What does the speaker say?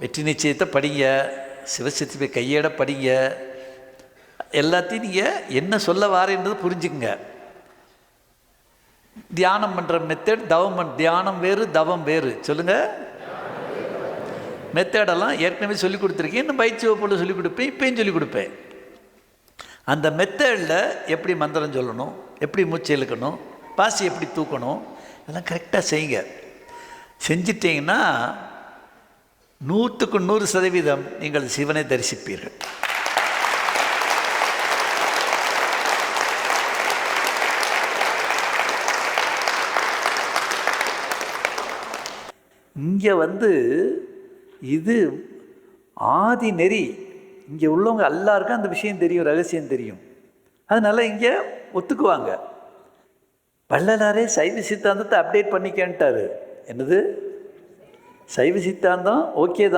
வெற்றி நிச்சயத்தை படிங்க சிவசக்தி கையேட படிங்க. எல்லாத்தையும் நீங்கள் என்ன சொல்ல வாரேன்றது புரிஞ்சுக்குங்க. தியானம் பண்ணுற மெத்தட் தவம் தியானம் வேறு தவம் வேறு. சொல்லுங்கள் மெத்தடெல்லாம் ஏற்கனவே சொல்லி கொடுத்துருக்கேன். இன்னும் பயிற்சி வகுப்பில் சொல்லி கொடுப்பேன். இப்பயும் சொல்லிக் கொடுப்பேன். அந்த மெத்தடில் எப்படி மந்திரம் சொல்லணும் எப்படி மூச்சு இழுக்கணும் பாசி எப்படி தூக்கணும் இதெல்லாம் கரெக்டாக செய்யுங்க. செஞ்சிட்டிங்கன்னா நூற்றுக்கு நூறு சதவீதம் நீங்கள் சிவனை தரிசிப்பீர்கள். இங்கே வந்து இது ஆதி நெறி. இங்கே உள்ளவங்க எல்லாருக்கும் அந்த விஷயம் தெரியும் ரகசியம் தெரியும். அதனால் இங்கே ஒத்துக்குவாங்க. வள்ளலாரே சைவ சித்தாந்தத்தை அப்டேட் பண்ணிக்கன்ட்டாரு. என்னது? சைவ சித்தாந்தம் ஓகே தான்.